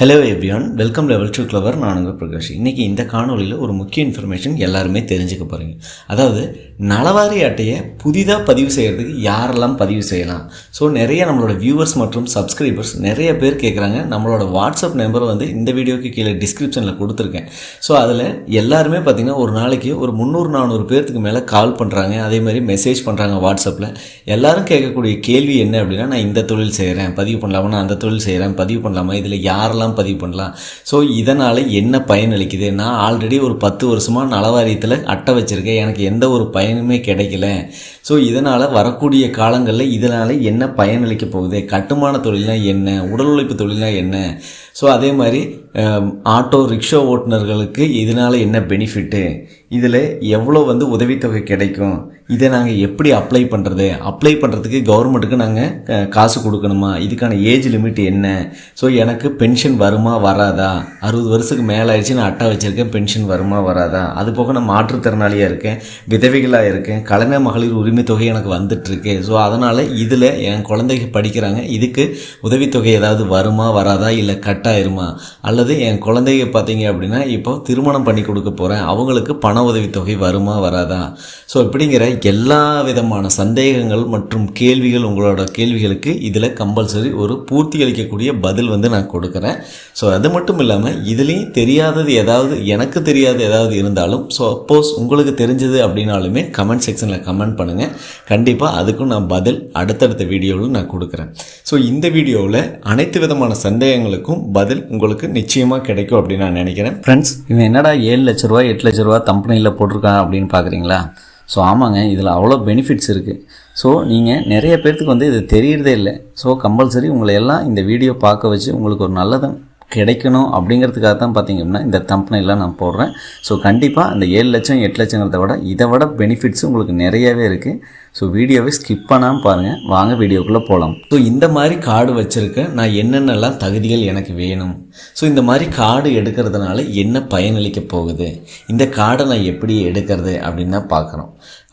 Hello everyone welcome level two clever நான் உங்கள் பிரகாஷ். இன்றைக்கி இந்த காணொலியில் ஒரு முக்கிய இன்ஃபர்மேஷன் எல்லாருமே தெரிஞ்சுக்க போகிறீங்க அதாவது நலவாரி அட்டையை புதிதாக பதிவு செய்கிறதுக்கு யாரெல்லாம் பதிவு செய்யலாம்? ஸோ நிறைய நம்மளோட வியூவர்ஸ் மற்றும் சப்ஸ்கிரைபர்ஸ் நிறைய பேர் கேட்குறாங்க நம்மளோட வாட்ஸ்அப் நம்பர் வந்து இந்த வீடியோக்கு கீழே டிஸ்கிரிப்ஷனில் கொடுத்துருக்கேன். ஸோ அதில் எல்லாருமே பார்த்திங்கன்னா ஒரு நாளைக்கு ஒரு முந்நூறு நானூறு பேர்த்துக்கு மேலே கால் பண்ணுறாங்க அதே மாதிரி மெசேஜ் பண்ணுறாங்க வாட்ஸ்அப்பில் எல்லோரும் கேட்கக்கூடிய கேள்வி என்ன அப்படின்னா நான் இந்த தொழில் செய்கிறேன் பதிவு பண்ணலாமா? நான் அந்த தொழில் செய்கிறேன் பதிவு பண்ணலாமா? இதில் யாரெல்லாம் பதிவு பண்ணலாம். ஸோ இதனால் என்ன பயன் அளிக்குது? நான் ஆல்ரெடி ஒரு பத்து வருஷமாக நலவாரியத்தில் அட்டை வச்சுருக்கேன். எனக்கு எந்த ஒரு பயனுமே கிடைக்கல. ஸோ இதனால் வரக்கூடிய காலங்களில் இதனால் என்ன பயன் அளிக்க போகுது? கட்டுமான தொழில்னா என்ன? உடல் உழைப்பு தொழில்னா என்ன? ஸோ அதே மாதிரி ஆட்டோ ரிக்ஷா ஓட்டுநர்களுக்கு இதனால் என்ன பெனிஃபிட்டு இதில் எவ்வளோ வந்து உதவித்தொகை கிடைக்கும்? இதை நாங்கள் எப்படி அப்ளை பண்ணுறது அப்ளை பண்ணுறதுக்கு கவர்மெண்ட்டுக்கு நாங்கள் காசு கொடுக்கணுமா? இதுக்கான ஏஜ் லிமிட் என்ன? ஸோ எனக்கு பென்ஷன் வருமா வராதா? அறுபது வருஷத்துக்கு மேலே ஆயிடுச்சு நான் அட்டா வச்சுருக்கேன் பென்ஷன் வருமா வராதா? அது போக நான் மாற்றுத்திறனாளியாக இருக்கேன் விதவைகளாக இருக்கேன் கலைஞர் மகளிர் உரிமை தொகை எனக்கு வந்துட்டுருக்கு. ஸோ அதனால் இதில் என் குழந்தைங்க படிக்கிறாங்க இதுக்கு உதவித்தொகை ஏதாவது வருமா வராதா? இல்லை கட்டாயிருமா? அல்லது என் குழந்தைங்க பார்த்தீங்க அப்படின்னா இப்போ திருமணம் பண்ணி கொடுக்க போகிறேன் அவங்களுக்கு பண உதவித்தொகை வருமா வராதா? ஸோ இப்படிங்கிற எல்லா விதமான சந்தேகங்கள் மற்றும் கேள்விகள் உங்களோட கேள்விகளுக்கு இதில் கம்பல்சரி ஒரு பூர்த்தி அளிக்கக்கூடிய பதில் வந்து நான் கொடுக்குறேன். ஸோ அது மட்டும் இல்லாமல் இதுலேயும் தெரியாதது ஏதாவது எனக்கு தெரியாது ஏதாவது இருந்தாலும் ஸோ அப்போஸ் உங்களுக்கு தெரிஞ்சது அப்படின்னாலுமே கமெண்ட் செக்ஷனில் கமெண்ட் பண்ணுங்கள் கண்டிப்பாக அதுக்கும் நான் பதில் அடுத்தடுத்த வீடியோவில் நான் கொடுக்குறேன். ஸோ இந்த வீடியோவில் அனைத்து விதமான சந்தேகங்களுக்கும் பதில் உங்களுக்கு நிச்சயமாக கிடைக்கும் அப்படின்னு நான் நினைக்கிறேன். ஃப்ரெண்ட்ஸ் இவன் என்னடா ஏழு லட்ச ரூபா எட்டு லட்ச ரூபா கம்பெனியில் போட்டிருக்கான் அப்படின்னு பார்க்குறீங்களா ஸோ ஆமாங்க இதில் அவ்வளோ பெனிஃபிட்ஸ் இருக்குது ஸோ நீங்கள் நிறைய பேர்த்துக்கு வந்து இது தெரியறதே இல்லை. ஸோ கம்பல்சரி உங்களை எல்லாம் இந்த வீடியோ பார்க்க வச்சு உங்களுக்கு ஒரு நல்லதை கிடைக்கணும் அப்படிங்கிறதுக்காக தான் பார்த்தீங்கன்னா இந்த தம்பனைலாம் நான் போடுறேன். ஸோ கண்டிப்பாக அந்த ஏழு லட்சம் எட்டு லட்சங்கிறத விட இதை விட பெனிஃபிட்ஸ் உங்களுக்கு நிறையவே இருக்குது ஸோ வீடியோவை ஸ்கிப் பண்ணாமல் பாருங்கள் வாங்க வீடியோக்குள்ளே போகலாம் ஸோ இந்த மாதிரி கார்டு வச்சுருக்க நான் என்னென்னலாம் தகுதிகள் எனக்கு வேணும்? ஸோ இந்த மாதிரி கார்டு எடுக்கிறதுனால என்ன பயனளிக்க போகுது? இந்த கார்டை நான் எப்படி எடுக்கிறது அப்படின்னு தான் பார்க்குறோம்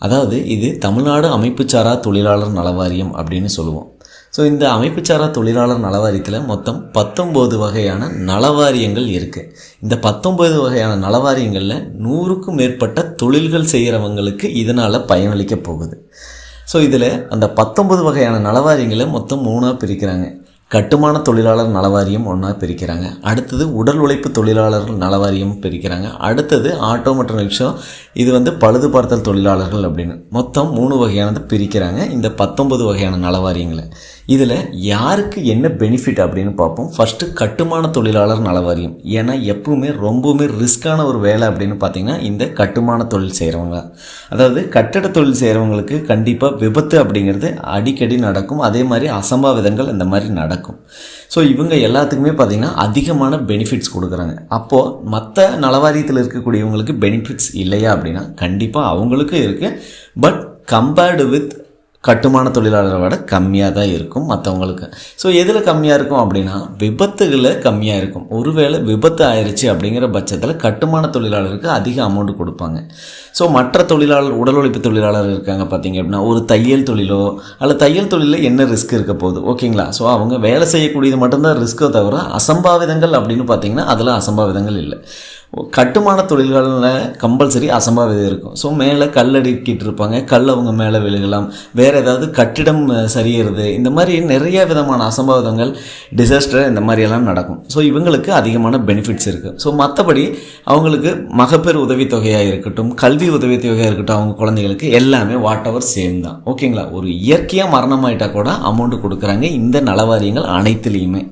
அதாவது இது தமிழ்நாடு அமைப்புச்சாரா தொழிலாளர் நலவாரியம் அப்படின்னு சொல்லுவோம். ஸோ இந்த அமைப்புச்சாரா தொழிலாளர் நலவாரியத்தில் மொத்தம் பத்தொம்போது வகையான நலவாரியங்கள் இருக்குது இந்த பத்தொம்போது வகையான நலவாரியங்களில் நூறுக்கும் மேற்பட்ட தொழில்கள் செய்கிறவங்களுக்கு இதனால் பயனளிக்க போகுது. ஸோ இதில் அந்த பத்தொன்பது வகையான நலவாரியங்களை மொத்தம் மூணாக பிரிக்கிறாங்க. கட்டுமான தொழிலாளர் நலவாரியம் ஒன்றா பிரிக்கிறாங்க. அடுத்தது உடல் உழைப்பு தொழிலாளர் நலவாரியம் பிரிக்கிறாங்க. அடுத்தது ஆட்டோ மற்றும் ரிக்ஷா இது வந்து பழுது பார்த்தல் தொழிலாளர்கள் அப்படின்னு. மொத்தம் மூணு வகையானது பிரிக்கிறாங்க. இந்த பத்தொன்பது வகையான நலவாரியங்களை. இதில் யாருக்கு என்ன பெனிஃபிட் அப்படின்னு பார்ப்போம். ஃபஸ்ட்டு கட்டுமான தொழிலாளர் நலவாரியம். ஏன்னா எப்பவுமே ரொம்பவுமே ரிஸ்க்கான ஒரு வேலை அப்படின்னு பார்த்தீங்கன்னா இந்த கட்டுமான தொழில் செய்கிறவங்க அதாவது கட்டட தொழில் செய்கிறவங்களுக்கு கண்டிப்பாக விபத்து அப்படிங்கிறது அடிக்கடி நடக்கும். அதே மாதிரி அசம்பாவிதங்கள் இந்த மாதிரி நடக்கும். ஸோ இவங்க எல்லாத்துக்குமே பார்த்திங்கன்னா அதிகமான பெனிஃபிட்ஸ் கொடுக்குறாங்க. அப்போது மற்ற நலவாரியத்தில் இருக்கக்கூடியவங்களுக்கு பெனிஃபிட்ஸ் இல்லையா அப்படின்னா கண்டிப்பாக அவங்களுக்கும் இருக்குது பட் கம்பேர்டு வித் கட்டுமான தொழிலாளரை விட கம்மியாக தான் இருக்கும் மற்றவங்களுக்கு ஸோ எதில் கம்மியாக இருக்கும் அப்படின்னா விபத்துகளை கம்மியாக இருக்கும். ஒருவேளை விபத்து ஆயிடுச்சு அப்படிங்கிற பட்சத்தில் கட்டுமான தொழிலாளருக்கு அதிக அமௌண்ட் கொடுப்பாங்க. ஸோ மற்ற தொழிலாளர் உடல் உழைப்பு தொழிலாளர் இருக்காங்க பார்த்தீங்க அப்படின்னா ஒரு தையல் தொழிலோ அல்ல தையல் தொழிலில் என்ன ரிஸ்க் இருக்க போகுது? ஓகேங்களா ஸோ அவங்க வேலை செய்யக்கூடியது மட்டும்தான் ரிஸ்க்கோ தவிர அசம்பாவிதங்கள் அப்படின்னு பார்த்தீங்கன்னா அதில் அசம்பாவிதங்கள் இல்லை. கட்டுமான தொழில்களில் கம்பல்சரி அசம்பாவிதம் இருக்கும். ஸோ மேலே கல் அடுக்கிட்டு இருப்பாங்க. கல் அவங்க மேலே விழுகலாம். வேறு ஏதாவது கட்டிடம் சரியிறது. இந்த மாதிரி நிறைய விதமான அசம்பாவிதங்கள் டிசாஸ்டர் இந்த மாதிரியெல்லாம் நடக்கும். ஸோ இவங்களுக்கு அதிகமான பெனிஃபிட்ஸ் இருக்குது ஸோ மற்றபடி அவங்களுக்கு மகப்பேறு உதவித்தொகையாக இருக்கட்டும் கல்வி உதவித்தொகையாக இருக்கட்டும் அவங்க குழந்தைகளுக்கு எல்லாமே வாட் எவர் சேம் தான். ஓகேங்களா ஒரு இயற்கையாக மரணமாயிட்டா கூட அமௌண்ட் கொடுக்குறாங்க. இந்த நலவாரியங்கள் அனைத்துலேயுமே.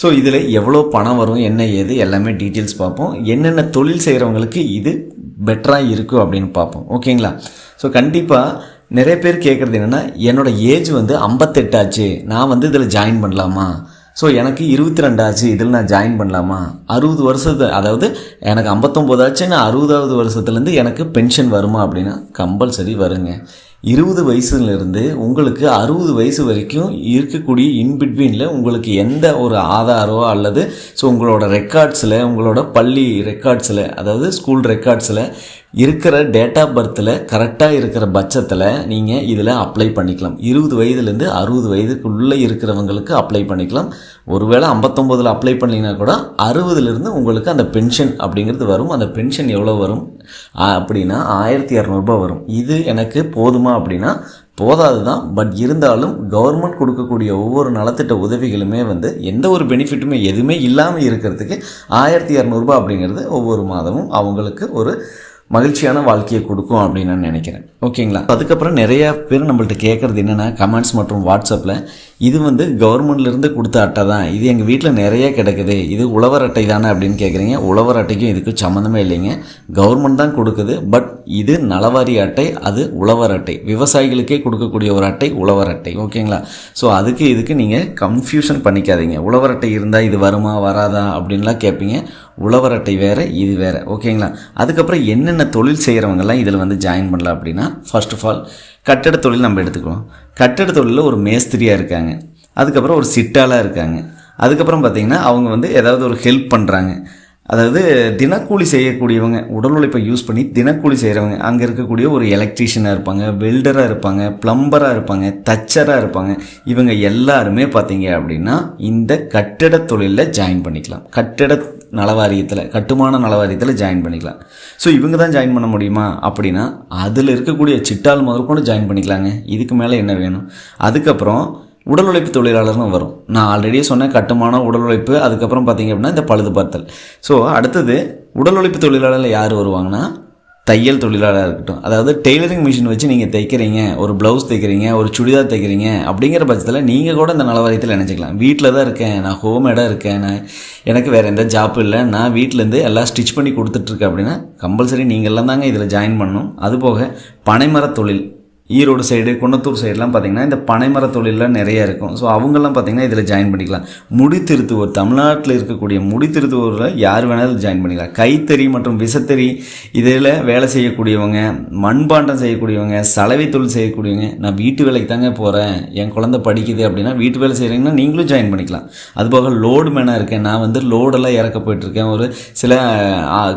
ஸோ இதில் எவ்வளோ பணம் வரும் என்ன ஏது எல்லாமே டீட்டெயில்ஸ் பார்ப்போம். என்னென்ன தொழில் செய்கிறவங்களுக்கு இது பெட்டராக இருக்கும் அப்படின்னு பார்ப்போம். ஓகேங்களா ஸோ கண்டிப்பாக நிறைய பேர் கேட்குறது என்னென்னா என்னோடய ஏஜ் வந்து ஐம்பத்தெட்டு ஆச்சு. நான் வந்து இதில் ஜாயின் பண்ணலாமா? ஸோ எனக்கு இருபத்தி ரெண்டு ஆச்சு. இதில் நான் ஜாயின் பண்ணலாமா? அறுபது வருஷத்து அதாவது எனக்கு ஐம்பத்தொம்போது ஆச்சு நான் அறுபதாவது வருஷத்துலேருந்து எனக்கு பென்ஷன் வருமா அப்படின்னா கம்பல்சரி வருங்க. இருபது வயசுலேருந்து உங்களுக்கு அறுபது வயசு வரைக்கும் இருக்கக்கூடிய இன்பிட்வீனில் உங்களுக்கு எந்த ஒரு ஆதாரோ அல்லது ஸோ உங்களோட ரெக்கார்ட்ஸில் உங்களோட பள்ளி ரெக்கார்ட்ஸில் அதாவது ஸ்கூல் ரெக்கார்ட்ஸில் இருக்கிற டேட் ஆஃப் பர்த்தில் கரெக்டாக இருக்கிற பட்சத்தில் நீங்கள் இதில் அப்ளை பண்ணிக்கலாம். இருபது வயதுலேருந்து அறுபது வயதுக்குள்ளே இருக்கிறவங்களுக்கு அப்ளை பண்ணிக்கலாம். ஒருவேளை ஐம்பத்தொம்போதில் அப்ளை பண்ணிங்கன்னா கூட அறுபதுலேருந்து உங்களுக்கு அந்த பென்ஷன் அப்படிங்கிறது வரும். அந்த பென்ஷன் எவ்வளோ வரும்? அப்படின்னா ஆயிரத்தி இரநூறுபா வரும். இது எனக்கு போதுமா அப்படின்னா போதாது தான் பட் இருந்தாலும் கவர்மெண்ட் கொடுக்கக்கூடிய ஒவ்வொரு நலத்திட்ட உதவிகளுமே வந்து எந்த ஒரு பெனிஃபிட்டுமே எதுவுமே இல்லாமல் இருக்கிறதுக்கு ஆயிரத்தி இரநூறுபா அப்படிங்கிறது ஒவ்வொரு மாதமும் அவங்களுக்கு ஒரு மகிழ்ச்சியான வாழ்க்கையை கொடுக்கும் அப்படின்னு நான் நினைக்கிறேன். ஓகேங்களா? அதுக்கப்புறம் நிறைய பேர் நம்மள்ட்ட கேட்குறது என்னென்னா கமெண்ட்ஸ் மற்றும் வாட்ஸ்அப்பில் இது வந்து கவர்மெண்ட்லேருந்து கொடுத்த அட்டை தான். இது எங்கள் வீட்டில் நிறைய கிடக்குது. இது உழவர் அட்டை தானே அப்படின்னு கேட்குறீங்க உழவர் அட்டைக்கும் இதுக்கும் சம்மந்தமே இல்லைங்க. கவர்மெண்ட் தான் கொடுக்குது. பட் இது நலவாரி அட்டை அது உழவர் அட்டை. விவசாயிகளுக்கே கொடுக்கக்கூடிய ஒரு அட்டை உழவர் அட்டை. ஓகேங்களா? ஸோ அதுக்கு இதுக்கு நீங்கள் கன்ஃபியூஷன் பண்ணிக்காதீங்க. உழவர் அட்டை இருந்தால் இது வருமா வராதா அப்படின்லாம் கேட்பீங்க உழவர் அட்டை வேறு இது வேறு. ஓகேங்களா அதுக்கப்புறம் என்னென்ன தொழில் செய்கிறவங்கெல்லாம் இதில் வந்து ஜாயின் பண்ணலாம் அப்படின்னா ஃபர்ஸ்ட் ஆஃப் ஆல் கட்டட தொழில் நம்ம எடுத்துக்குவோம். கட்டட தொழிலில் ஒரு மேஸ்திரியாக இருக்காங்க. அதுக்கப்புறம் ஒரு சிட்டாலாக இருக்காங்க. அதுக்கப்புறம் பார்த்திங்கன்னா அவங்க வந்து ஏதாவது ஒரு ஹெல்ப் பண்ணுறாங்க அதாவது தினக்கூலி செய்யக்கூடியவங்க உடல் உழைப்பை யூஸ் பண்ணி தினக்கூலி செய்கிறவங்க அங்கே இருக்கக்கூடிய ஒரு எலக்ட்ரீஷியனாக இருப்பாங்க வெல்டராக இருப்பாங்க ப்ளம்பராக இருப்பாங்க தச்சராக இருப்பாங்க. இவங்க எல்லாருமே பார்த்தீங்க அப்படின்னா இந்த கட்டிட தொழிலில் ஜாயின் பண்ணிக்கலாம். கட்டிட நலவாரியத்தில் கட்டுமான நலவாரியத்தில் ஜாயின் பண்ணிக்கலாம். ஸோ இவங்க தான் ஜாயின் பண்ண முடியுமா? அப்படின்னா அதில் இருக்கக்கூடிய சிட்டால் முதற்கொண்டு ஜாயின் பண்ணிக்கலாங்க. இதுக்கு மேலே என்ன வேணும்? அதுக்கப்புறம் உடல் உழைப்பு தொழிலாளர்னு வரும். நான் ஆல்ரெடியே சொன்னேன் கட்டுமான உடல் உழைப்பு அதுக்கப்புறம் பார்த்தீங்க அப்படின்னா இந்த பழுது பார்த்தல். ஸோ அடுத்தது உடல் உழைப்பு தொழிலாளரில் யார் வருவாங்கன்னா தையல் தொழிலாளராக இருக்கட்டும். அதாவது டெய்லரிங் மிஷின் வச்சு நீங்கள் தைக்கிறீங்க ஒரு ப்ளவுஸ் தைக்கிறீங்க ஒரு சுடிதார் தைக்கிறீங்க அப்படிங்கிற பட்சத்தில் நீங்கள் கூட இந்த நலவாரியத்தில் நினச்சிக்கலாம். வீட்டில் தான் இருக்கேன் நான் ஹோம் இடம் இருக்கேன் நான் எனக்கு வேறு எந்த ஜாப் இல்லை நான் வீட்டிலேருந்து எல்லாம் ஸ்டிச் பண்ணி கொடுத்துட்ருக்கேன் அப்படின்னா கம்பல்சரி நீங்கள்லாம் தாங்க இதில் ஜாயின் பண்ணணும். அதுபோக பனைமரத் தொழில். ஈரோடு சைடு குன்னத்தூர் சைடுலாம் பார்த்தீங்கன்னா இந்த பனைமர தொழிலெலாம் நிறைய இருக்கும். ஸோ அவங்கெல்லாம் பார்த்தீங்கன்னா இதில் ஜாயின் பண்ணிக்கலாம். முடி திருத்துவோர் தமிழ்நாட்டில் இருக்கக்கூடிய முடி திருத்துவோரில் யார் வேணாலும் ஜாயின் பண்ணிக்கலாம். கைத்தறி மற்றும் விசத்தறி இதில் வேலை செய்யக்கூடியவங்க மண்பாண்டம் செய்யக்கூடியவங்க சலவை தொழில் செய்யக்கூடியவங்க நான் வீட்டு வேலைக்கு தாங்க போகிறேன் என் குழந்தை படிக்குது அப்படின்னா வீட்டு வேலை செய்கிறீங்கன்னா நீங்களும் ஜாயின் பண்ணிக்கலாம். அதுபோக லோடு மேனாக இருக்கேன். நான் வந்து லோடெல்லாம் இறக்க போயிட்டுருக்கேன். ஒரு சில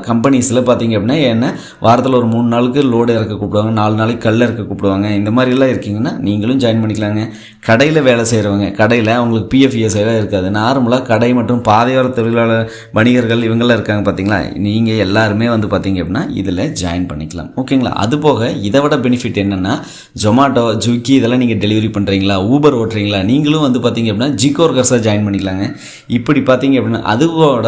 கம்பெனிஸில் பார்த்தீங்க அப்படின்னா என்ன வாரத்தில் ஒரு மூணு நாளுக்கு லோடு இறக்க கூப்பிடுவாங்க. நாலு நாளைக்கு கல் இறக்க கூப்பிடுவாங்க. இந்த மாதிரிலாம் இருக்கீங்கன்னா நீங்களும் ஜாயின் பண்ணிக்கலாங்க. கடையில் வேலை செய்கிறவங்க கடையில் அவங்களுக்கு பிஎஃப்இஎஸ் இருக்காது. நார்மலாக கடை மற்றும் பாதையோர தொழிலாளர் வணிகர்கள் இவங்கெல்லாம் இருக்காங்க பார்த்தீங்களா நீங்கள் எல்லாருமே வந்து பார்த்தீங்க அப்படின்னா இதில் ஜாயின் பண்ணிக்கலாம். ஓகேங்களா அது போக இதை விட பெனிஃபிட் என்னென்னா ஜொமாட்டோ ஜுக்கி இதெல்லாம் நீங்கள் டெலிவரி பண்ணுறீங்களா ஊபர் ஓட்டுறீங்களா? நீங்களும் வந்து பார்த்தீங்க அப்படின்னா ஜிகோர் கர்ஸாக ஜாயின் பண்ணிக்கலாங்க. இப்படி பார்த்தீங்க அப்படின்னா அதுவோட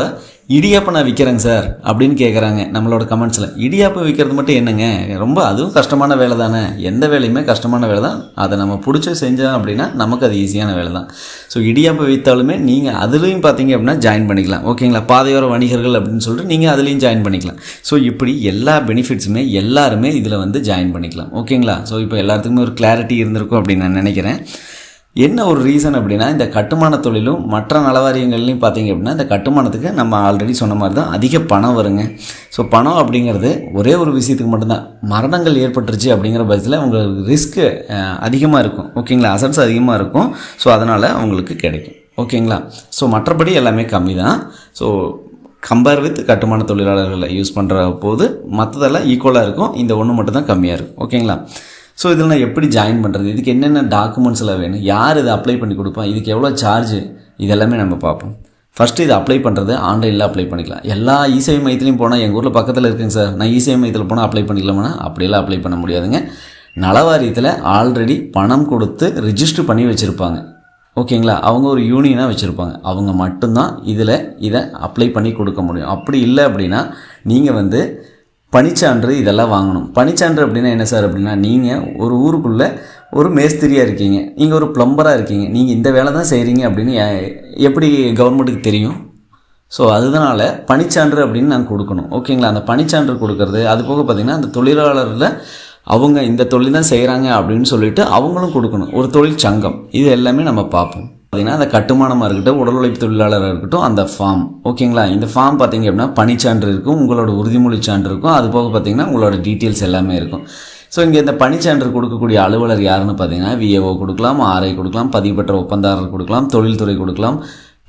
இடியாப்பம் நான் விற்கிறேங்க சார் அப்படின்னு கேட்குறாங்க நம்மளோட கமெண்ட்ஸில் இடியாப்பம் விற்கிறது மட்டும் என்னங்க? ரொம்ப அதுவும் கஷ்டமான வேலை தானே? எந்த வேலையுமே கஷ்டமான வேலை தான். அதை நம்ம பிடிச்சி செஞ்சோம் அப்படின்னா நமக்கு அது ஈஸியான வேலை தான். ஸோ இடியாப்பம் விற்றாலுமே நீங்கள் அதுலேயும் பார்த்தீங்க அப்படின்னா ஜாயின் பண்ணிக்கலாம். ஓகேங்களா பாதையோர வணிகர்கள் அப்படின்னு சொல்லிட்டு நீங்கள் அதுலேயும் ஜாயின் பண்ணிக்கலாம். ஸோ இப்படி எல்லா பெனிஃபிட்ஸுமே எல்லாருமே இதில் வந்து ஜாயின் பண்ணிக்கலாம். ஓகேங்களா ஸோ இப்போ எல்லாத்துக்குமே ஒரு கிளாரிட்டி இருந்திருக்கும் அப்படின்னு நான் நினைக்கிறேன். என்ன ஒரு ரீசன் அப்படின்னா இந்த கட்டுமான தொழிலும் மற்ற நலவாரியங்கள்லையும் பார்த்தீங்க அப்படின்னா இந்த கட்டுமானத்துக்கு நம்ம ஆல்ரெடி சொன்ன மாதிரி தான் அதிக பணம் வருங்க. ஸோ பணம் அப்படிங்கிறது ஒரே ஒரு விஷயத்துக்கு மட்டும்தான். மரணங்கள் ஏற்பட்டுருச்சு அப்படிங்கிற பட்சத்தில் உங்களுக்கு ரிஸ்க்கு அதிகமாக இருக்கும். ஓகேங்களா? அசட்ஸ் அதிகமாக இருக்கும். ஸோ அதனால் அவங்களுக்கு கிடைக்கும். ஓகேங்களா? ஸோ மற்றபடி எல்லாமே கம்மி தான் ஸோ கம்பேர் வித் கட்டுமான தொழிலாளர்களை யூஸ் பண்ணுற போது மற்றதெல்லாம் ஈக்குவலாக இருக்கும். இந்த ஒன்று மட்டும் தான் கம்மியாக இருக்கும். ஓகேங்களா? ஸோ இதில் நான் எப்படி ஜாயின் பண்ணுறது இதுக்கு என்னென்ன டாக்குமெண்ட்ஸ்லாம் வேணும்? யார் இதை அப்ளை பண்ணி கொடுப்பா? இதுக்கு எவ்வளோ சார்ஜ் இதெல்லாமே நம்ம பார்ப்போம். ஃபஸ்ட்டு இதை அப்ளை பண்ணுறது ஆன்லைனில் அப்ளை பண்ணிக்கலாம். எல்லா இசேவை மையத்துலையும் போனால் எங்கள் ஊரில் பக்கத்தில் இருக்குங்க சார். நான் இசேவை மையத்தில் போனால் அப்ளை பண்ணிக்கலாமா அப்படியெல்லாம் அப்ளை பண்ண முடியாதுங்க. நலவாரியத்தில் ஆல்ரெடி பணம் கொடுத்து ரிஜிஸ்டர் பண்ணி வச்சுருப்பாங்க. ஓகேங்களா? அவங்க ஒரு யூனியனாக வச்சுருப்பாங்க. அவங்க மட்டும்தான் இதில் இதை அப்ளை பண்ணி கொடுக்க முடியும். அப்படி இல்லை அப்படின்னா நீங்கள் வந்து பணிச்சான்று இதெல்லாம் வாங்கணும். பனிச்சான்று அப்படின்னா என்ன சார் அப்படின்னா நீங்கள் ஒரு ஊருக்குள்ளே ஒரு மேஸ்திரியாக இருக்கீங்க. நீங்கள் ஒரு ப்ளம்பராக இருக்கீங்க. நீங்கள் இந்த வேலை தான் செய்கிறீங்க அப்படின்னு எப்படி கவர்மெண்ட்டுக்கு தெரியும்? ஸோ அதனால் பணிச்சான்று அப்படின்னு நான் கொடுக்கணும். ஓகேங்களா? அந்த பணிச்சான்று கொடுக்கறது அது போக பார்த்திங்கன்னா அந்த தொழிலாளரில் அவங்க இந்த தொழில் தான் செய்கிறாங்க அப்படின்னு சொல்லிட்டு அவங்களும் கொடுக்கணும். ஒரு தொழிற்சங்கம். இது எல்லாமே நம்ம பார்ப்போம். பார்த்தீங்கன்னா அந்த கட்டுமானமாக இருக்கட்டும் உடல் உழைப்பு தொழிலாளராக இருக்கட்டும் அந்த ஃபார்ம் ஓகேங்களா? இந்த ஃபார்ம் பார்த்தீங்க அப்படின்னா பணிச்சான்று இருக்கும் உங்களோட உறுதிமொழி சான்று இருக்கும். அது போக பார்த்தீங்கன்னா உங்களோட டீட்டெயில்ஸ் எல்லாமே இருக்கும். ஸோ இங்கே இந்த பணிச்சான்று கொடுக்கக்கூடிய அலுவலர் யாருன்னு பார்த்தீங்கன்னா விஏஓ கொடுக்கலாம் ஆர்ஐ கொடுக்கலாம் பதிவு பெற்ற ஒப்பந்தாரர் கொடுக்கலாம் தொழில்துறை கொடுக்கலாம்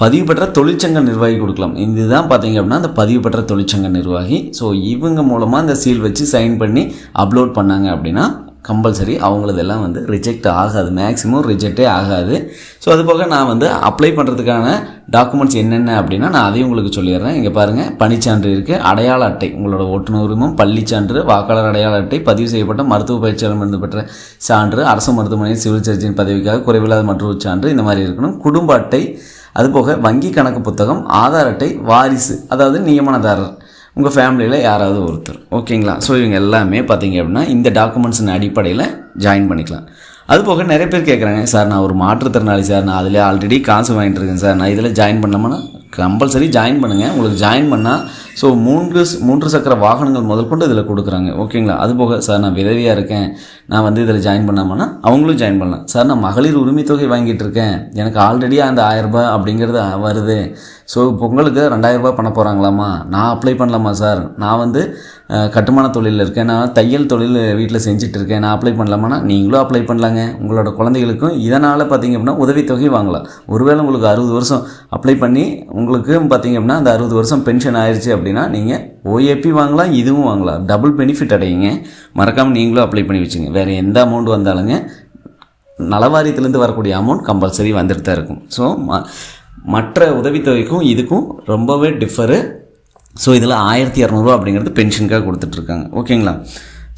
பதிவு பெற்ற தொழிற்சங்க நிர்வாகி கொடுக்கலாம். இதுதான் பார்த்தீங்க அப்படின்னா அந்த பதிவு பெற்ற தொழிற்சங்க நிர்வாகி. ஸோ இவங்க மூலமாக இந்த சீல் வச்சு சைன் பண்ணி அப்லோட் பண்ணாங்க அப்படின்னா கம்பல்சரி அவங்களதெல்லாம் வந்து ரிஜெக்ட் ஆகாது. மேக்ஸிமம் ரிஜெக்டே ஆகாது. ஸோ அது போக நான் வந்து அப்ளை பண்ணுறதுக்கான டாக்குமெண்ட்ஸ் என்னென்ன அப்படின்னா நான் அதையும் உங்களுக்கு சொல்லிடுறேன். இங்கே பாருங்கள் பனிச்சான்று இருக்குது அடையாள அட்டை. உங்களோட ஓட்டுநர் உரிமம் பள்ளிச்சான்று வாக்காளர் அடையாள அட்டை பதிவு செய்யப்பட்ட மருத்துவ பயிற்சியாளர் பெற்ற சான்று அரசு மருத்துவமனையில் சிவில் சர்ஜன் பதவிக்காக குறைவில்லாத மற்றொரு சான்று இந்த மாதிரி இருக்கணும். குடும்ப அட்டை அதுபோக வங்கி கணக்கு புத்தகம் ஆதார் அட்டை வாரிசு அதாவது நியமனதாரர். உங்கள் ஃபேமிலியில் யாராவது ஒருத்தர். ஓகேங்களா ஸோ இவங்க எல்லாமே பார்த்தீங்க அப்படின்னா இந்த டாக்குமெண்ட்ஸின் அடிப்படையில் ஜாயின் பண்ணிக்கலாம். அது போக நிறைய பேர் கேட்குறாங்க சார் நான் ஒரு மாற்றுத்திறனாளி சார். நான் அதில் ஆல்ரெடி காசு வாங்கிட்டு இருக்கேன் சார். நான் இதில் ஜாயின் பண்ணோம்னா கம்பல்சரி ஜாயின் பண்ணுங்கள் உங்களுக்கு ஜாயின் பண்ணால் ஸோ மூன்று மூன்று சக்கர வாகனங்கள் முதல் கொண்டு இதில் கொடுக்குறாங்க. ஓகேங்களா அது போக சார் நான் விதவியாக இருக்கேன். நான் வந்து இதில் ஜாயின் பண்ணாமன்னா அவங்களும் ஜாயின் பண்ணலாம். சார் நான் மகளிர் உரிமை தொகை வாங்கிட்டு இருக்கேன். எனக்கு ஆல்ரெடி அந்த ஆயிரரூபா அப்படிங்கிறது வருது. ஸோ பொங்கலுக்கு ரெண்டாயிரரூபா பண்ண போகிறாங்களாமா நான் அப்ளை பண்ணலாமா சார் நான் வந்து கட்டுமான தொழிலில் இருக்கேன். நான் தையல் தொழில் வீட்டில் செஞ்சுட்டு இருக்கேன் நான் அப்ளை பண்ணலாமான்னா நீங்களும் அப்ளை பண்ணலாங்க. உங்களோட குழந்தைகளுக்கும் இதனால் பார்த்தீங்க அப்படின்னா உதவித்தொகை வாங்கலாம். ஒருவேளை உங்களுக்கு அறுபது வருஷம் அப்ளை பண்ணி உங்களுக்கும் பார்த்தீங்க அப்படின்னா அந்த அறுபது வருஷம் பென்ஷன் ஆயிடுச்சு அப்படின்னா நீங்கள் ஓஏபி வாங்கலாம் இதுவும் வாங்கலாம். டபுள் பெனிஃபிட் அடையுங்க. மறக்காமல் நீங்களும் அப்ளை பண்ணி வச்சுங்க. வேறு எந்த அமௌண்ட் வந்தாலுங்க நலவாரியத்துலேருந்து வரக்கூடிய அமௌண்ட் கம்பல்சரி வந்துட்டு தான் இருக்கும் ஸோ மற்ற உதவித்தொகைக்கும் இதுக்கும் ரொம்பவே டிஃபரு ஸோ இதில் ஆயிரத்தி இரநூறுவா அப்படிங்கிறது பென்ஷனுக்காக கொடுத்துட்ருக்காங்க. ஓகேங்களா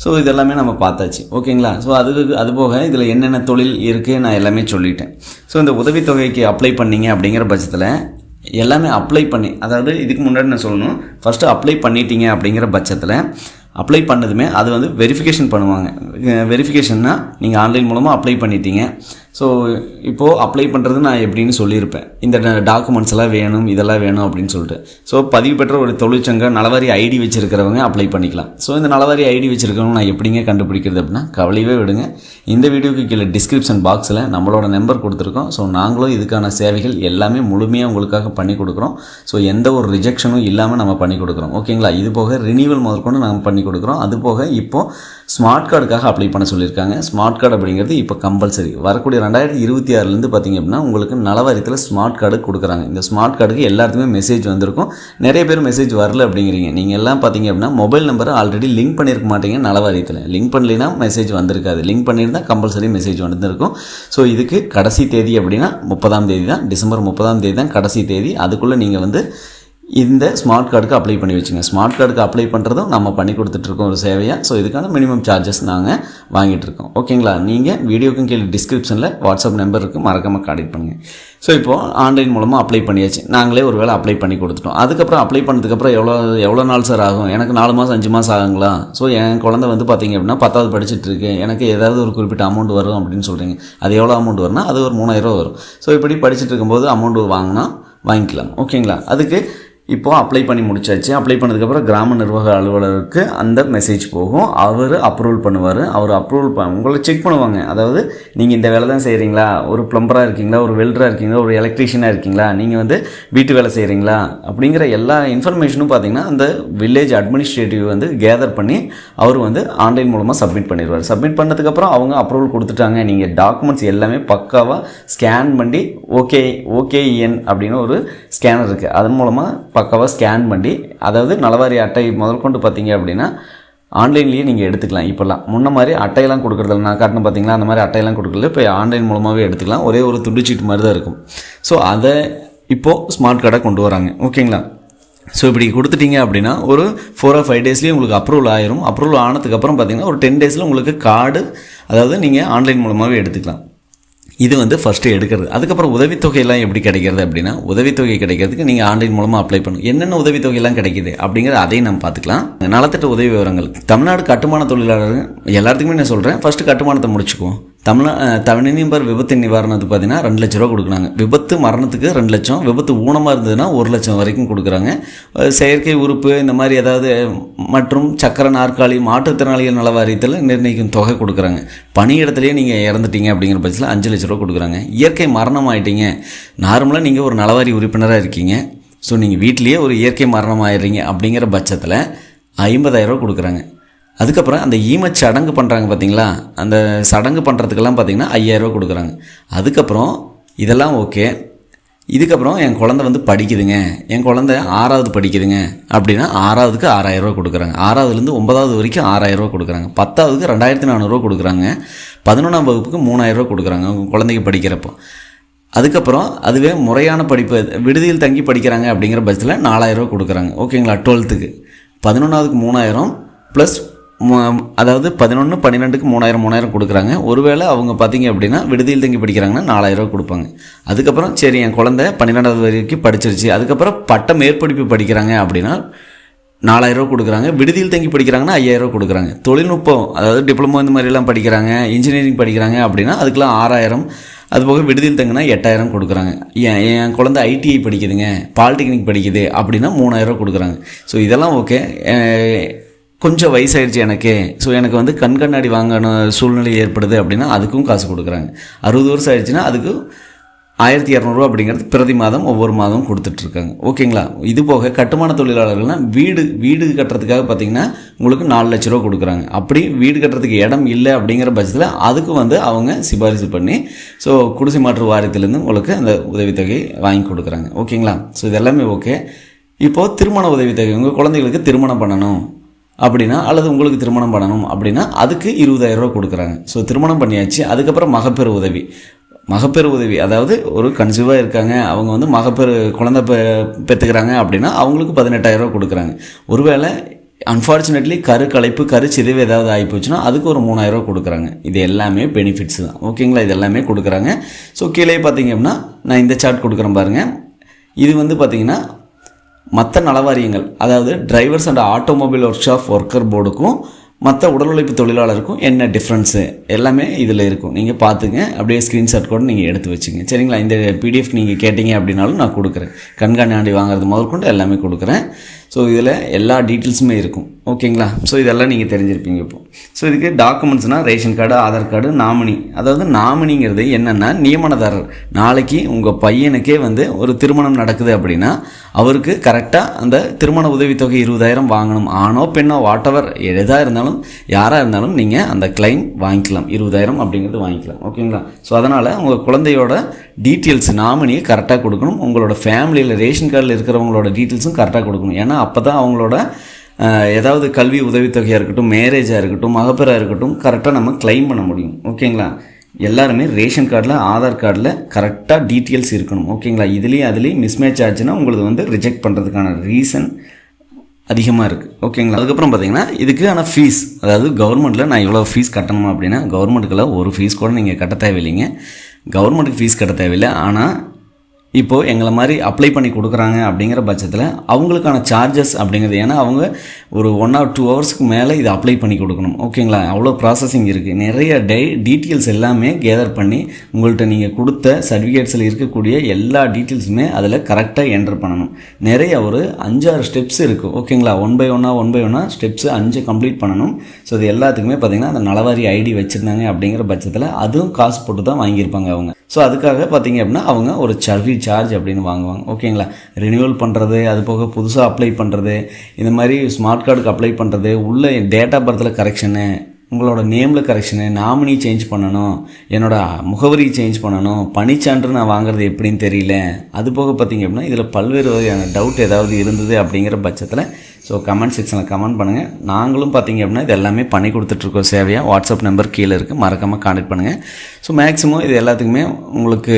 ஸோ இதெல்லாமே நம்ம பார்த்தாச்சு. ஓகேங்களா ஸோ அதுக்கு அது போக இதில் என்னென்ன தொழில் இருக்குது நான் எல்லாமே சொல்லிட்டேன். ஸோ இந்த உதவித்தொகைக்கு அப்ளை பண்ணிங்க அப்படிங்கிற பட்சத்தில் எல்லாமே அப்ளை பண்ணி அதாவது இதுக்கு முன்னாடி நான் சொல்லணும். ஃபஸ்ட்டு அப்ளை பண்ணிட்டீங்க அப்படிங்கிற பட்சத்தில் அப்ளை பண்ணதுமே அது வந்து வெரிஃபிகேஷன் பண்ணுவாங்க. வெரிஃபிகேஷன்னா நீங்கள் ஆன்லைன் மூலமாக அப்ளை பண்ணிட்டீங்க. ஸோ இப்போது அப்ளை பண்ணுறது நான் எப்படின்னு சொல்லியிருப்பேன். இந்த டாக்குமெண்ட்ஸ் எல்லாம் வேணும் இதெல்லாம் வேணும் அப்படின்னு சொல்லிட்டு. ஸோ பதிவு பெற்ற ஒரு தொழிற்சங்க நலவாரி ஐடி வச்சுருக்கிறவங்க அப்ளை பண்ணிக்கலாம். ஸோ இந்த நலவாரி ஐடி வச்சுருக்கவங்க நான் எப்படிங்க கண்டுபிடிக்கிறது அப்படின்னா கவலையவே விடுங்க. இந்த வீடியோக்கு கீழே டிஸ்கிரிப்ஷன் பாக்ஸில் நம்மளோட நம்பர் கொடுத்துருக்கோம். ஸோ நாங்களும் இதுக்கான சேவைகள் எல்லாமே முழுமையாக உங்களுக்காக பண்ணி கொடுக்குறோம். ஸோ எந்த ஒரு ரிஜெக்ஷனும் இல்லாமல் நம்ம பண்ணி கொடுக்குறோம். ஓகேங்களா இது போக ரினியூவல் முதற்கொண்டு நாங்கள் பண்ணி கொடுக்குறோம். அது போக இப்போது ஸ்மார்ட் கார்டுக்காக அப்ளை பண்ண சொல்லியிருக்காங்க. ஸ்மார்ட் கார்டு அப்படிங்கிறது இப்போ கம்பல்சரி வரக்கூடிய ரெண்டாயிரத்தி இருபத்தி ஆறுலேருந்து பார்த்தீங்க அப்படின்னா உங்களுக்கு நலவாரியத்தில் ஸ்மார்ட் கார்டு கொடுக்குறாங்க. இந்த ஸ்மார்ட் கார்டுக்கு எல்லாத்துக்குமே மெசேஜ் வந்திருக்கும். நிறைய பேர் மெசேஜ் வரல அப்படிங்கிறீங்க. நீங்கள் எல்லாம் பார்த்தீங்க அப்படின்னா மொபைல் நம்பரை ஆல்ரெடி லிங்க் பண்ணியிருக்க மாட்டீங்க நலவாரியத்தில். லிங்க் பண்ணலைன்னா மெசேஜ் வந்திருக்காது. லிங்க் பண்ணியிருந்தால் கம்பல்சரி மெசேஜ் வந்திருக்கும். ஸோ இதுக்கு கடைசி தேதி அப்படின்னா முப்பதாம் தேதி தான். டிசம்பர் முப்பதாம் தேதி தான் கடைசி தேதி. அதுக்குள்ளே நீங்கள் வந்து இந்த ஸ்மார்ட் கார்டுக்கு அப்ளை பண்ணி வச்சுங்க. ஸ்மார்ட் கார்டுக்கு அப்ளை பண்ணுறதும் நம்ம பண்ணி கொடுத்துட்ருக்கோம் ஒரு சேவையாக ஸோ இதுக்கான மினிமம் சார்ஜஸ் நாங்கள் வாங்கிட்டு இருக்கோம் ஓகேங்களா நீங்கள் வீடியோக்கும் கீழே டிஸ்கிரிப்ஷனில் வாட்ஸ்அப் நம்பர் இருக்குது மறக்காமல் காண்டக்ட் பண்ணுங்கள் ஸோ இப்போது ஆன்லைன் மூலமாக அப்ளை பண்ணியாச்சு. நாங்களே ஒரு வேளை அப்ளை பண்ணி கொடுத்துட்டோம். அதுக்கப்புறம் அப்ளை பண்ணதுக்கப்புறம் எவ்வளோ எவ்வளோ நாள் சார் ஆகும்? எனக்கு நாலு மாதம் அஞ்சு மாதம் ஆகுங்களா? ஸோ என் குழந்தை வந்து பார்த்தீங்க அப்படின்னா பத்தாவது படிச்சுட்டு இருக்கு. எனக்கு ஏதாவது ஒரு குறிப்பிட்ட அமௌண்ட் வரும் அப்படின்னு சொல்கிறீங்க அது எவ்வளோ அமௌண்ட் வரும்னா அது ஒரு மூணாயிரம் வரும். ஸோ இப்படி படிச்சுட்டு இருக்கும்போது அமௌண்ட் வாங்கினா வாங்கிக்கலாம். ஓகேங்களா அதுக்கு இப்போது அப்ளை பண்ணி முடிச்சாச்சு. அப்ளை பண்ணதுக்கப்புறம் கிராம நிர்வாக அலுவலருக்கு அந்த மெசேஜ் போகும். அவர் அப்ரூவல் பண்ணுவார். அவர் அப்ரூவல் ப உங்களை செக் பண்ணுவாங்க. அதாவது நீங்கள் இந்த வேலை தான் செய்கிறீங்களா ஒரு ப்ளம்பராக இருக்கீங்களா? ஒரு வெல்டராக இருக்கீங்களா? ஒரு எலக்ட்ரீஷியனாக இருக்கீங்களா? நீங்கள் வந்து வீட்டு வேலை செய்கிறீங்களா அப்படிங்கிற எல்லா இன்ஃபர்மேஷனும் பார்த்தீங்கன்னா அந்த வில்லேஜ் அட்மினிஸ்ட்ரேட்டிவ் வந்து கேதர் பண்ணி அவர் வந்து ஆன்லைன் மூலமாக சப்மிட் பண்ணிடுவார். சப்மிட் பண்ணதுக்கப்புறம் அவங்க அப்ரூவல் கொடுத்துட்டாங்க. நீங்கள் டாக்குமெண்ட்ஸ் எல்லாமே பக்காவாக ஸ்கேன் பண்ணி ஓகே ஓகேஎன் அப்படின்னு ஒரு ஸ்கேனர் இருக்குது அதன் மூலமாக பக்காவாக ஸ்கேன் பண்ணி அதாவது நலவாரி அட்டை முதல் கொண்டு பார்த்தீங்க அப்படின்னா ஆன்லைன்லேயே நீங்கள் எடுத்துக்கலாம். இப்போல்லாம் முன்ன மாதிரி அட்டையெல்லாம் கொடுக்குறதில்ல. நான் காட்டின பார்த்தீங்களா அந்த மாதிரி அட்டையெல்லாம் கொடுக்குறது இப்போ ஆன்லைன் மூலமாகவே எடுத்துக்கலாம். ஒரே ஒரு துண்டுச்சீட்டு மாதிரி தான் இருக்கும். ஸோ அதை இப்போது ஸ்மார்ட் கார்டை கொண்டு வராங்க. ஓகேங்களா? ஸோ இப்படி கொடுத்துட்டீங்க அப்படின்னா ஒரு ஃபோர் ஆர் ஃபைவ் டேஸ்லேயே உங்களுக்கு அப்ரூவல் ஆயிரும். அப்ரூவல் ஆனதுக்கப்புறம் பார்த்தீங்கன்னா ஒரு டென் டேஸில் உங்களுக்கு கார்டு அதாவது நீங்கள் ஆன்லைன் மூலமாகவே எடுத்துக்கலாம். இது வந்து ஃபஸ்ட்டு எடுக்கிறது. அதுக்கப்புறம் உதவித்தொகையெல்லாம் எப்படி கிடைக்கிறது அப்படின்னா உதவித்தொகை கிடைக்கிறதுக்கு நீங்கள் ஆன்லைன் மூலமாக அப்ளை பண்ணணும் என்னென்ன உதவித்தொகையெல்லாம் கிடைக்கிது அப்படிங்கிறத அதையும் நம்ம பார்த்துக்கலாம். நலத்திட்ட உதவி விவரங்கள். தமிழ்நாடு கட்டுமான தொழிலாளர் எல்லாத்துக்குமே நான் சொல்கிறேன் ஃபஸ்ட்டு கட்டுமானத்தை முடிச்சுக்குவோம். தமிழ்நா தனிநபர் விபத்து நிவாரணத்துக்கு பார்த்தீங்கன்னா ரெண்டு லட்ச ரூபா கொடுக்குறாங்க. விபத்து மரணத்துக்கு ரெண்டு லட்சம் விபத்து ஊனமாக இருந்ததுன்னா ஒரு லட்சம் வரைக்கும் கொடுக்குறாங்க. செயற்கை உறுப்பு இந்த மாதிரி ஏதாவது மற்றும் சக்கர நாற்காலி மாற்றுத்திறனாளிகள் நல வாரியத்தில் நிர்ணயிக்கும் தொகை கொடுக்குறாங்க. பணியிடத்துலேயே நீங்கள் இறந்துட்டீங்க அப்படிங்கிற பட்சத்தில் அஞ்சு லட்ச ரூபா கொடுக்குறாங்க. இயற்கை மரணம் ஆகிட்டீங்க நார்மலாக நீங்கள் ஒரு நலவாரி உறுப்பினராக இருக்கீங்க. ஸோ நீங்கள் வீட்லேயே ஒரு இயற்கை மரணம் ஆயிடுறீங்க அப்படிங்கிற பட்சத்தில் ஐம்பதாயிரரூவா கொடுக்குறாங்க. அதுக்கப்புறம் அந்த ஈமச் சடங்கு பண்ணுறாங்க பார்த்தீங்களா அந்த சடங்கு பண்ணுறதுக்கெல்லாம் பார்த்தீங்கன்னா ஐயாயிரரூவா கொடுக்குறாங்க. அதுக்கப்புறம் இதெல்லாம் ஓகே. இதுக்கப்புறம் என் குழந்தை வந்து படிக்குதுங்க. என் குழந்தை ஆறாவது படிக்குதுங்க. அப்படின்னா ஆறாவதுக்கு ஆறாயிரரூவா கொடுக்குறாங்க. ஆறாவதுலேருந்து ஒன்பதாவது வரைக்கும் ஆறாயிரரூவா கொடுக்குறாங்க. பத்தாவதுக்கு ரெண்டாயிரத்தி நானூறுரூவா கொடுக்குறாங்க. பதினொன்றாம் வகுப்புக்கு மூணாயிரரூவா கொடுக்குறாங்க உங்கள் குழந்தைக்கு படிக்கிறப்போ. அதுக்கப்புறம் அதுவே முறையான படிப்பு விடுதியில் தங்கி படிக்கிறாங்க அப்படிங்கிற பட்சத்தில் நாலாயிரரூவா கொடுக்குறாங்க. ஓகேங்களா? டுவெல்த்துக்கு. பதினொன்றாவதுக்கு மூணாயிரம் ப்ளஸ் அதாவது பதினொன்று பன்னிரெண்டுக்கு மூணாயிரம் மூணாயிரம் கொடுக்குறாங்க. ஒருவேளை அவங்க பார்த்தீங்க அப்படின்னா விடுதியில் தங்கி படிக்கிறாங்கன்னா நாலாயிரரூவா கொடுப்பாங்க. அதுக்கப்புறம் சரி என் குழந்தை பன்னிரெண்டாவது வரைக்கும் படிச்சிருச்சு. அதுக்கப்புறம் பட்ட மேற்படிப்பு படிக்கிறாங்க அப்படின்னா நாலாயிரரூவா கொடுக்குறாங்க. விடுதியில் தங்கி படிக்கிறாங்கன்னா ஐயாயிரரூவா கொடுக்குறாங்க. தொழில்நுட்பம் அதாவது டிப்ளமோ இந்த மாதிரிலாம் படிக்கிறாங்க இன்ஜினியரிங் படிக்கிறாங்க அப்படின்னா அதுக்கெலாம் ஆறாயிரம். அதுபோக விடுதியில் தங்கினா எட்டாயிரம் கொடுக்குறாங்க. என் என் குழந்தை ஐடிஐ படிக்குதுங்க பாலிடெக்னிக் படிக்குது அப்படின்னா மூணாயிரரூவா கொடுக்குறாங்க. ஸோ இதெல்லாம் ஓகே கொஞ்சம் வயசாயிடுச்சு எனக்கு. ஸோ எனக்கு வந்து கண் கண்ணாடி வாங்கணும் சூழ்நிலை ஏற்படுது அப்படின்னா அதுக்கும் காசு கொடுக்குறாங்க. அறுபது வருஷம் ஆயிடுச்சுன்னா அதுக்கு ஆயிரத்தி இரநூறுவா அப்படிங்கிறது பிரதி மாதம் ஒவ்வொரு மாதம் கொடுத்துட்ருக்காங்க. ஓகேங்களா? இது போக கட்டுமான தொழிலாளர்கள்னால் வீடு வீடு கட்டுறதுக்காக பார்த்தீங்கன்னா உங்களுக்கு நாலு லட்ச ரூபா கொடுக்குறாங்க. அப்படி வீடு கட்டுறதுக்கு இடம் இல்லை அப்படிங்கிற பட்சத்தில் அதுக்கு வந்து அவங்க சிபாரிசு பண்ணி ஸோ குடிசை மாற்று வாரியத்திலேருந்து உங்களுக்கு அந்த உதவித்தொகை வாங்கி கொடுக்குறாங்க. ஓகேங்களா? ஸோ இது எல்லாமே ஓகே இப்போது திருமண உதவித்தொகை உங்கள் குழந்தைகளுக்கு திருமணம் பண்ணணும். அப்படின்னா அல்லது உங்களுக்கு திருமணம் பண்ணணும் அப்படின்னா அதுக்கு இருபதாயிரம் ரூபா கொடுக்குறாங்க. ஸோ திருமணம் பண்ணியாச்சு அதுக்கப்புறம் மகப்பேறு உதவி. மகப்பேறு உதவி அதாவது ஒரு கன்சீவாக இருக்காங்க அவங்க வந்து மகப்பேறு குழந்தை பெ பெற்றுக்கிறாங்க அப்படின்னா அவங்களுக்கு பதினெட்டாயிரரூவா கொடுக்குறாங்க. ஒருவேளை அன்ஃபார்ச்சுனேட்லி கரு கலைப்பு கரு சிதைவு ஏதாவது ஆகிப்போச்சுன்னா அதுக்கு ஒரு மூணாயிரரூவா கொடுக்குறாங்க. இது எல்லாமே பெனிஃபிட்ஸ் தான். ஓகேங்களா இது எல்லாமே கொடுக்குறாங்க. ஸோ கீழே பார்த்தீங்க அப்படின்னா நான் இந்த சார்ட் கொடுக்குறேன் பாருங்கள் இது வந்து பார்த்திங்கன்னா மற்ற நலவாரியங்கள் அதாவது drivers and automobile workshop worker போர்டுக்கும் மற்ற உடல் உழைப்பு தொழிலாளருக்கும் என்ன டிஃப்ரென்ஸு எல்லாமே இதில் இருக்கும். நீங்கள் பார்த்துங்க. அப்படியே ஸ்க்ரீன்ஷாட் கூட நீங்கள் எடுத்து வச்சுங்க. சரிங்களா? இந்த பிடிஎஃப் நீங்கள் கேட்டிங்க அப்படின்னாலும் நான் கொடுக்குறேன். கண்காணி வாங்குறது முதற்கொண்டு எல்லாமே கொடுக்குறேன். ஸோ இதில் எல்லா டீட்டெயில்ஸுமே இருக்கும். ஓகேங்களா ஸோ இதெல்லாம் நீங்கள் தெரிஞ்சிருப்பீங்க இப்போ. ஸோ இதுக்கு டாக்குமெண்ட்ஸ்னால் ration card Aadhaar card nominee அதாவது நாமினிங்கிறது என்னென்னா நியமனதாரர். நாளைக்கு உங்கள் பையனுக்கே வந்து ஒரு திருமணம் நடக்குது அப்படின்னா அவருக்கு கரெக்டாக அந்த திருமண உதவித்தொகை இருபதாயிரம் வாங்கணும். ஆணோ பெண்ணோ வாட் எவர் எதாக இருந்தாலும் யாராக இருந்தாலும் நீங்கள் அந்த கிளைம் வாங்கிக்கலாம். இருபதாயிரம் அப்படிங்கிறது வாங்கிக்கலாம். ஓகேங்களா ஸோ அதனால் உங்கள் குழந்தையோட டீட்டெயில்ஸ் நாமினியை கரெக்டாக கொடுக்கணும். உங்களோட ஃபேமிலியில் ரேஷன் கார்டில் இருக்கிறவங்களோட டீட்டெயில்ஸும் கரெக்டாக கொடுக்கணும். ஏன்னா அப்போ தான் அவங்களோட ஏதாவது கல்வி உதவித்தொகையாக இருக்கட்டும் மேரேஜாக இருக்கட்டும் மகப்பேறாக இருக்கட்டும் கரெக்டாக நம்ம கிளைம் பண்ண முடியும். ஓகேங்களா? எல்லாருமே ரேஷன் கார்டில் ஆதார் கார்டில் கரெக்டாக டீட்டெயில்ஸ் இருக்கணும். ஓகேங்களா? இதுலேயும் அதுலேயும் மிஸ்மேட்ச் ஆச்சுன்னா உங்களுக்கு வந்து ரிஜெக்ட் பண்ணுறதுக்கான ரீசன் அதிகமாக இருக்குது ஓகேங்களா? அதுக்கப்புறம் பார்த்தீங்கன்னா ஆனால் ஃபீஸ் அதாவது கவர்மெண்ட்டில் நான் இவ்வளோ ஃபீஸ் கட்டணுமா அப்படின்னா கவர்மெண்ட்டுக்கெல்லாம் ஒரு ஃபீஸ் கூட நீங்கள் கட்ட தேவையில்லைங்க. கவர்மெண்ட்டுக்கு ஃபீஸ் கட்ட தேவையில்லை. ஆனால் இப்போது எங்களை மாதிரி அப்ளை பண்ணி கொடுக்குறாங்க அப்படிங்கிற பட்சத்தில் அவங்களுக்கான சார்ஜஸ் அப்படிங்கிறது ஏன்னா அவங்க ஒரு ஒன் ஆர் டூ ஹவர்ஸ்க்கு மேலே இதை அப்ளை பண்ணி கொடுக்கணும். ஓகேங்களா அவ்வளோ ப்ராசஸிங் இருக்குது நிறைய டை டீட்டெயில்ஸ் எல்லாமே கேதர் பண்ணி உங்கள்கிட்ட நீங்கள் கொடுத்த சர்டிஃபிகேட்ஸில் இருக்கக்கூடிய எல்லா டீட்டெயில்ஸுமே அதில் கரெக்டாக என்டர் பண்ணணும். நிறைய ஒரு அஞ்சாறு ஸ்டெப்ஸ் இருக்குது ஓகேங்களா ஒன் பை ஒன்னாக ஒன் பை ஒன்னாக ஸ்டெப்ஸு அஞ்சு கம்ப்ளீட் பண்ணணும். ஸோ இது எல்லாத்துக்குமே பார்த்தீங்கன்னா அந்த நலவாரி ஐடி வச்சுருந்தாங்க அப்படிங்கிற பட்சத்தில் அதுவும் காசு போட்டு தான் வாங்கியிருப்பாங்க அவங்க. ஸோ அதுக்காக பார்த்தீங்க அப்படின்னா அவங்க ஒரு சர்வீஸ் சார்ஜ் அப்படின்னு வாங்குவாங்க. ஓகேங்களா ரினியூவல் பண்ணுறது அது போக புதுசாக அப்ளை பண்ணுறது இந்த மாதிரி ஸ்மார்ட் கார்டுக்கு அப்ளை பண்ணுறது உள்ள டேட் ஆஃப் பர்த்தில் கரெக்ஷனு உங்களோட நேமில் கரெக்ஷனு நாமினி சேஞ்ச் பண்ணணும் என்னோட முகவரி சேஞ்ச் பண்ணணும் பணிச்சான்று நான் வாங்குறது எப்படின்னு தெரியல. அது போக பார்த்தீங்க அப்படின்னா இதில் பல்வேறு வகையான டவுட் ஏதாவது இருந்தது அப்படிங்கிற பட்சத்தில் ஸோ கமெண்ட் செக்ஷனில் கமெண்ட் பண்ணுங்கள் நாங்களும் பார்த்தீங்க அப்படின்னா இது எல்லாமே பண்ணி கொடுத்துட்ருக்கோம் சேவையாக வாட்ஸ்அப் நம்பர் கீழே இருக்குது மறக்காமல் காண்டக்ட் பண்ணுங்கள் ஸோ மேக்ஸிமம் இது எல்லாத்துக்குமே உங்களுக்கு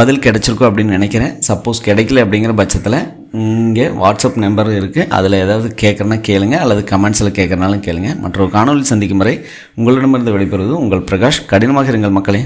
பதில் கிடச்சிருக்கோம் அப்படின்னு நினைக்கிறேன். சப்போஸ் கிடைக்கல அப்படிங்கிற பட்சத்தில் இங்கே வாட்ஸ்அப் நம்பர் இருக்குது அதில் ஏதாவது கேட்குறனா கேளுங்க அல்லது கமெண்ட்ஸில் கேட்குறனாலும் கேளுங்க. மற்றொரு காணொலி சந்திக்கும் வரை உங்களிடமிருந்து விடைபெறுவது உங்கள் பிரகாஷ். கடினமாக இருங்கள் மக்களே.